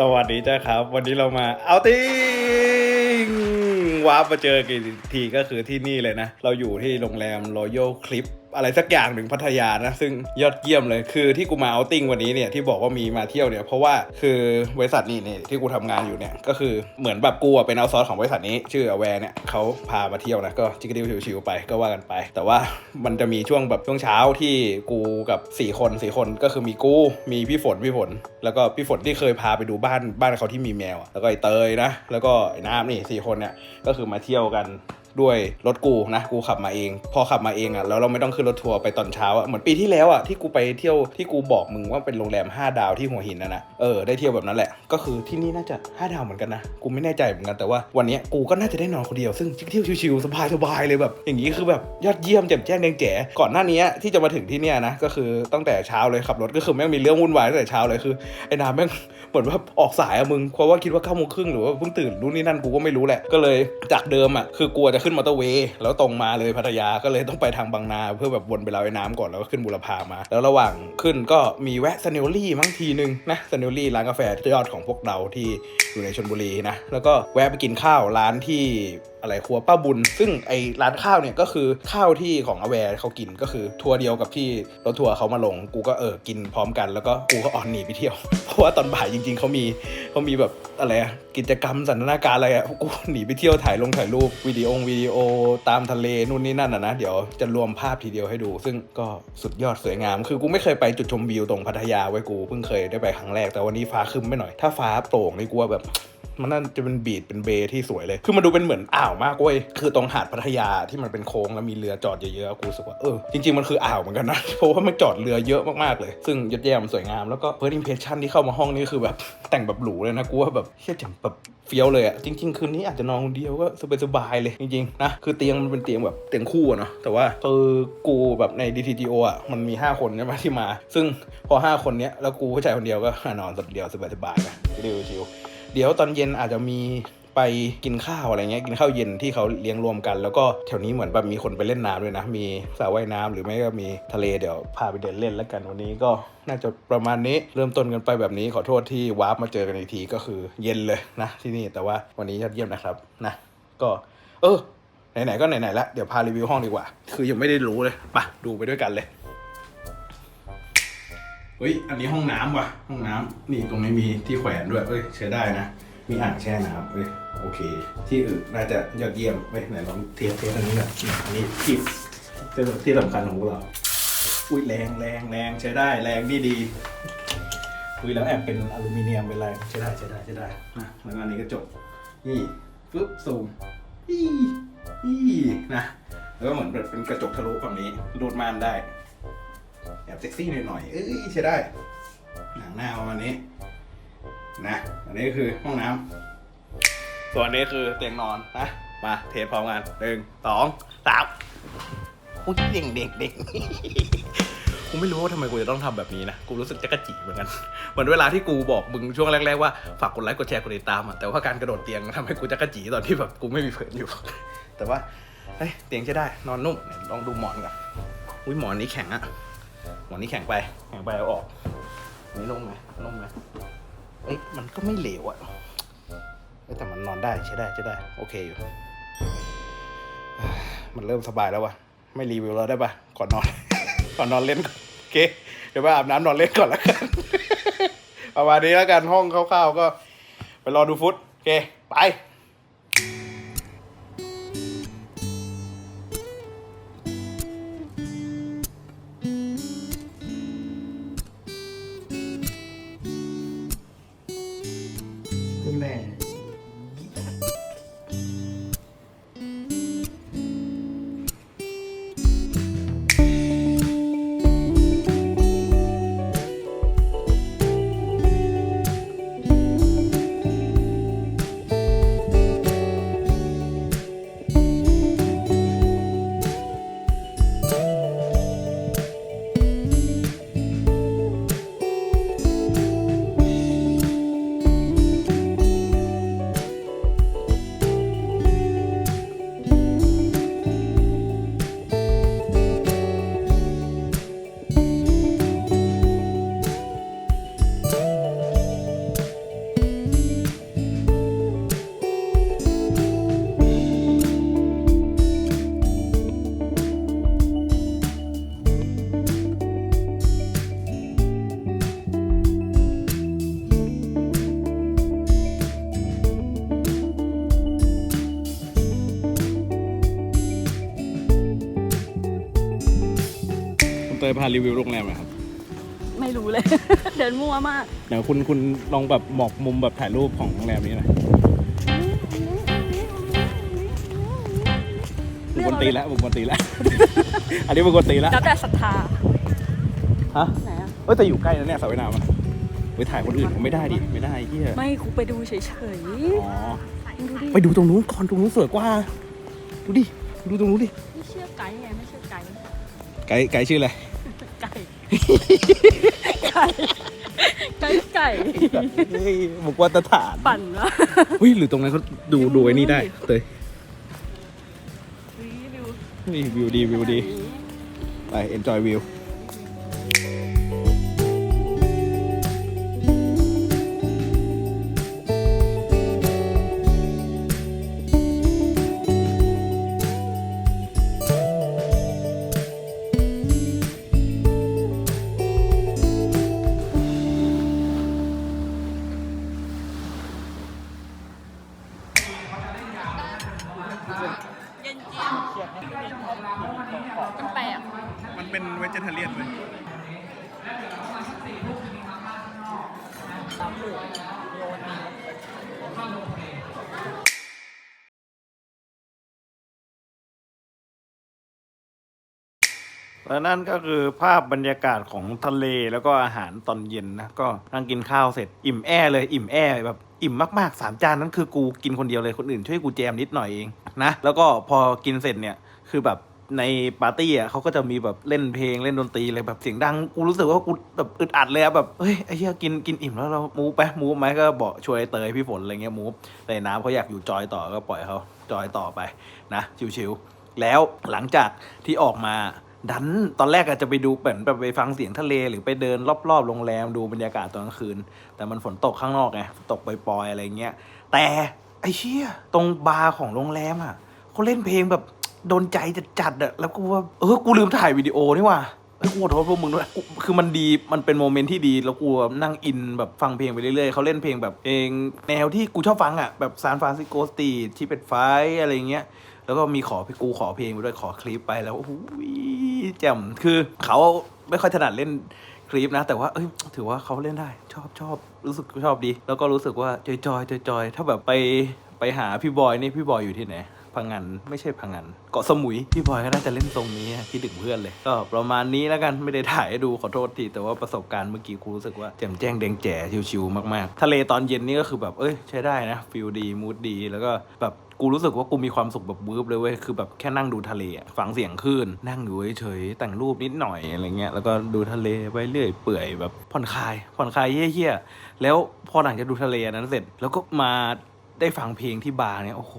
สวัสดีจ้าครับ วันนี้เรามาเอาติ้งว้ามาเจอกี่ทีก็คือที่นี่เลยนะ เราอยู่ที่โรงแรม Royal Clip อะไรสักอย่างหนึ่งพัทยานะ ซึ่งยอดเยี่ยมเลยคือที่กูมาเอาติ้งวันนี้เนี่ยที่บอกว่ามีมาเที่ยวเนี่ยเพราะว่าคือบริษัทนี่เนี่ยที่กูทำงานอยู่เนี่ยก็คือเหมือนแบบกูเป็นเอาซอร์ของบริษัทนี้ ชื่อ Aware เนี่ยเขาพามาเที่ยวนะก็จิกดิวชิวๆไปก็ว่ากันไป แต่ว่ามันจะมีช่วงแบบช่วงเช้าที่กูกับ 4 คน4คนก็คือมีกูมีพี่ฝนพี่ฝน แล้วก็พี่ฝนที่เคยพาไปดูบ้านบ้านเขาที่มีแมวแล้วก็ไอ้เตยนะ แล้วก็ไอ้น้ำนี่สี่คนเนี่ยก็คือมาเที่ยวกัน ด้วยรถกูนะกูขับมาเอง พอขับมาเองอะ่ะแล้วเราไม่ต้องขึ้นรถทัวร์ไปตอนเช้าอะ่ะเหมือนปีที่แล้วอะ่ะที่กูไปเที่ยวที่กูบอกมึงว่าเป็นโรงแรม 5 ดาวที่หัวหินนะนะเออได้เที่ยวแบบนั้นแหละ ก็คือที่นี่น่าจะ 5 ดาวเหมือนกันนะกูไม่แน่ใจเหมือนกันแต่ว่าวันนี้กูก็น่าจะได้นอนคนเดียวซึ่งเที่ยวชิวๆสบายๆเลยแบบ อย่างนี้คือแบบยอดเยี่ยมแจ่มแจ้งแดงแจ๋ก่อนหน้านี้ที่จะมาถึงที่เนี่ยนะก็คือตั้งแต่เช้าเลยขับรถก็คือแม่งมีเรื่องวุ่นวายตั้งแต่เช้าเลยคือไอ้น้ำแม่งเหมือนว่าออกสายอะมึงเพราะว่าคิดว่าเก้าโมงครึ่งหรือว่าเพิ่งตื่นรู้นี่นั่นกูก็ไม่รู้แหละก็เลยจากเดิมอะคือกลัวจะขึ้นมอเตอร์เวย์แล้วตรงมาเลยพัทยาก็เลยต้องไปทางบางนา เพื่อแบบวนไปลอยน้ำก่อนแล้วก็ขึ้นบุรพามา แล้วระหว่างขึ้นก็มีแวะสเนลลี่มั้งทีนึงนะสเนลลี่ร้านกาแฟยอดของพวกเราที่อยู่ในชลบุรีนะแล้วก็แวะไปกินข้าวร้านที่ อะไรครัวป้าบุญ ซึ่งไอร้านข้าวเนี่ยก็คือข้าวที่ของอแวร์เขากินก็คือทัวร์เดียวกับที่รถทัวร์เขามาลง กูก็เออกินพร้อมกันแล้วก็กูก็ออนหนีไปเที่ยว เพราะว่าตอนบ่ายจริง ๆเขามีเขามีแบบอะไรอะกิจกรรมสันทนาการอะไรอะกูหนีไปเที่ยวถ่ายลงถ่ายรูปวิดีโอวิดีโอตามทะเลนู่นนี่นั่นอะนะเดี๋ยวจะรวมภาพทีเดียวให้ดู ซึ่งก็สุดยอดสวยงาม คือกูไม่เคยไปจุดชมวิวตรงพัทยาไว้กูเพิ่งเคยได้ไปครั้งแรกแต่วันนี้ฟ้าคึ้มไปหน่อย ถ้าฟ้าโปร่งนี่กูว่าแบบ มันน่าจะเป็นบีดเป็นเบย์ที่สวยเลย คือมันดูเป็นเหมือนอ่าวมากเว้ย คือตรงหาดพัทยาที่มันเป็นโค้งแล้วมีเรือจอดเยอะๆ กูรู้สึกว่า เออ จริงๆ มันคืออ่าวเหมือนกันนะ เพราะว่ามันจอดเรือเยอะมากๆเลย ซึ่งยอดเยี่ยมสวยงาม แล้วก็ first impression ที่เข้ามาห้องนี้คือแบบแต่งแบบหรูเลยนะ กูว่าแบบเชี่ยจังแบบเฟี้ยวเลยอะจริง ๆ คืนนี้อาจจะนอนคนเดียวก็สบายๆเลยจริงๆนะ คือเตียงมันเป็นเตียงแบบเตียงคู่อะเนาะ แต่ว่าคือกูแบบใน DTGO อะมันมี 5 คนใช่ไหมที่มา ซึ่งพอ 5 คนเนี้ยแล้วกูผู้ชายคนเดียวก็นอนคนเดียวสบายๆนะชิว เดี๋ยวตอนเย็นอาจจะมีไปกินข้าวอะไรเงี้ยกินข้าวเย็นที่เขาเลี้ยงรวมกัน แล้วก็แถวนี้เหมือนแบบมีคนไปเล่นน้ำด้วยนะ มีสระว่ายน้ำหรือไม่ก็มีทะเลเดี๋ยวพาไปเดินเล่นแล้วกันวันนี้ก็น่าจะประมาณนี้เริ่มต้นกันไปแบบนี้ขอโทษที่วาร์ปมาเจอกันอีกทีก็คือเย็นเลยนะที่นี่แต่ว่าวันนี้ยอดเยี่ยมนะครับนะก็ เออไหนๆก็ไหนๆละเดี๋ยวพารีวิวห้องดีกว่า คือยังไม่ได้รู้เลยไปดูไปด้วยกันเลย ฮ้ย อันนี้ห้องน้ำว่ะ ห้องน้ำนี่ตรงนี้มีที่แขวนด้วยเอ้ยใช้ได้นะ มีอ่างแช่น้ำเอ้ยโอเค ที่อื่นน่าจะยอดเยี่ยมเฮ้ยไหนลองเทียบเทียบอันนี้หน่อยอันนี้ที่ที่สำคัญของพวกเรา อุ้ยแรงแรงแรงใช้ได้แรงดีดีอุ้ยแล้วแอบเป็นอลูมิเนียมเป็นไรใช้ได้ใช้ได้ใช้ได้นะแล้วอันนี้ก็จบ นี่ฟึ๊บซูมอี้อี้นะแล้วก็เหมือนเป็นกระจกทะลุฝั่งนี้รูดม่านได้ ซ็กซี่หน่อยๆเอ้ยใช้ได้หนังหน้าประมาณนี้ นะ อันนี้คือห้องน้ำส่วนอันนี้คือเตียงนอนนะมาเทสพร้อมกันหนึ่งสองสามอุ้ยเด็กเด็กเด็ก กูไม่รู้ว่าทำไมกูจะต้องทำแบบนี้นะ กูรู้สึกจะกระจีเหมือนกัน เหมือนเวลาที่กูบอกมึงช่วงแรก ๆ ว่าฝากกดไลค์กดแชร์กดติดตามอะแต่ว่าการกระโดดเตียงทำให้กูจะกระจีตอนที่แบบกูไม่มีเพื่อนอยู่ แต่ว่าเฮ้ยเตียงใช้ได้นอนนุ่มไหนลองดูหมอนก่อนอุ้ยหมอนนี้แข็งอะ หมอนนี้แข็งไป แข็งไปเอาออกอันนี้นุ่มไหมนุ่มไหมเอ้ยมันก็ไม่เหลวอะเอ้ยแต่มันนอนได้ใช้ได้ใช้ได้ โอเคอยู่ มันเริ่มสบายแล้ววะไม่รีวิวแล้วได้ปะก่อนนอน ก่อนนอนเล่นก่อนโอเค เดี๋ยวไปอาบน้ำนอนเล่นก่อนแล้วกันประมาณนี้แล้วกันห้องคร่าวๆก็ ไปรอดูฟุต โอเค ไป ตยพารีวิวโรงแรมหนะครับไม่รู้เลย เดินมั่วมากเดี๋ยวคุณคุณลองแบบบอกมุมแบบถ่ายรูปของโรงแรมนี้หน่อยบุกบนตีแล้วบุกบนตีแล้ว อันนี้บุกบนตีแล้วแล้วแต่ศรัทธาฮะไหนอะเอ้ยแต่อยู่ใกล้นะเนี่ยสระว่ายน้ำอะไปถ่ายคนอื่นผมไม่ได้ดิไม่ได้เฮียไม่กูไปดูเฉยอ๋อๆมึงดูดิไปดูตรงนู้นก่อนตรงนู้นสวยกว่าดูดิดูตรงนู้นดิไม่เชื่อไก่ไงไม่เชื่อไก่ไกด์ไกด์ชื่ออะไร ไก่ไก่ไก่ไก่เฮ้ยบุกวัตฐานปั่นวะเฮ้ยหรือตรงนั้นเขาดูดูไอ้นี่ได้เตยรีวิวเฮ้ยวิวดีวิวดีไป enjoy view เย็นเจี๊ยบมันแปลกมันเป็นเวจเทเรียนเลย และนั่นก็คือภาพบรรยากาศของทะเลแล้วก็อาหารตอนเย็นนะก็นั่งกินข้าวเสร็จอิ่มแอเลยอิ่มแอแบบอิ่มมากๆสามจานนั้นคือกูกินคนเดียวเลยคนอื่น ช่วยกูแจมนิดหน่อยเองนะแล้วก็พอกินเสร็จเนี่ยคือแบบในปาร์ตี้อะเขาก็จะมีแบบเล่นเพลงเล่นดนตรีอะไรแบบเสียงดังกูรู้สึกว่ากูแบบอึดอัดเลยอะแบบเฮ้ยไอ้เหี้ยกินกินอิ่มแล้วเรามูฟไปมูฟไหมก็บอกช่วยเตยพี่ฝนอะไรเงี้ยมูฟแต่น้ำเขาอยากอยู่จอยต่อก็ปล่อยเขาจอยต่อไปนะชิวๆแล้วหลังจากที่ออกมา ดันตอนแรกอาจจะไปดูเหมือนแบบไปฟังเสียงทะเลหรือไปเดินรอบๆโรงแรมดูบรรยากาศตอนกลางคืน แต่มันฝนตกข้างนอกไงตกปล่อยๆอะไรเงี้ย แต่ไอ้เชี่ยตรงบาร์ของโรงแรมอะเขาเล่นเพลงแบบโดนใจจัดๆอะแล้วกูว่าเออกูลืมถ่ายวิดีโอนี่ว่ะเอ้ยกูขอโทษพวกมึงด้วยคือมันดี มันเป็นโมเมนต์ที่ดี แล้วกูนั่งอินแบบฟังเพลงไปเรื่อยๆ เขาเล่นเพลงแบบเพลงแนวที่กูชอบฟังอะ แบบซานฟรานซิสโกสตีที่เป็นไฟอะไรเงี้ย แล้วก็มีขอพี่กูขอเพลงไปด้วย ขอคลิปไปแล้วโอ้โห แจ่มคือเขาไม่ค่อยถนัดเล่นคลิปนะ แต่ว่าเอ้ยถือว่าเขาเล่นได้ ชอบชอบรู้สึกชอบดี แล้วก็รู้สึกว่าจอยจอยจอยจอยถ้าแบบไปไปหาพี่บอยนี่พี่บอยอยู่ที่ไหนพังงานไม่ใช่พังงานเกาะสมุย พี่บอยก็น่าจะเล่นตรงนี้คิดถึงเพื่อนเลย ก็ประมาณนี้แล้วกันไม่ได้ถ่ายให้ดูขอโทษที แต่ว่าประสบการณ์เมื่อกี้กูรู้สึกว่าแจ่มแจ้งแดงแจ๋ชิวๆมากๆ ทะเลตอนเย็นนี่ก็คือแบบเอ้ยใช้ได้นะฟิลดีมูดดี แล้วก็แบบ กูรู้สึกว่ากูมีความสุขแบบวืบเลยเว้ยคือแบบแค่นั่งดูทะเลอะฟังเสียงคลื่นนั่งอยู่เฉยๆแต่งรูปนิดหน่อยอะไรเงี้ยแล้วก็ดูทะเลไปเรื่อยเปื่อยแบบผ่อนคลาย ผ่อนคลายเฮี้ยๆแล้วพอหลังจากดูทะเลนั้นเสร็จ แล้วก็มาได้ฟังเพลงที่บาร์เนี่ยโอ้โห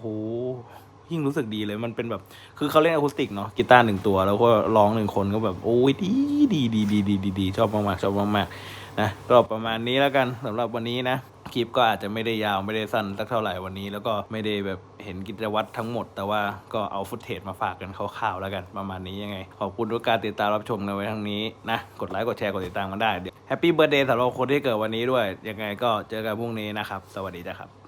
ยิ่งรู้สึกดีเลยมันเป็นแบบ คือเขาเล่นอะคูสติกเนาะกีตาร์หนึ่งตัว แล้วก็ร้องหนึ่งคนก็แบบโอ้ยดีดีดีดีดีดีชอบมากๆชอบมากๆนะก็ประมาณนี้แล้วกันสำหรับวันนี้นะ คลิปก็อาจจะไม่ได้ยาวไม่ได้สั้นสักเท่าไหร่วันนี้ แล้วก็ไม่ได้แบบเห็นกิจวัตรทั้งหมด แต่ว่าก็เอาฟุตเทจมาฝากกันคร่าวๆแล้วกันประมาณนี้ยังไง ขอบคุณทุกการติดตามรับชมกันไว้ทั้งนี้นะ กดไลค์กดแชร์กดติดตามกันได้เดี๋ยวแฮปปี้เบอร์เดย์สำหรับคนที่เกิดวันนี้ด้วย ยังไงก็เจอกันพรุ่งนี้นะครับ สวัสดีจ้ะครับ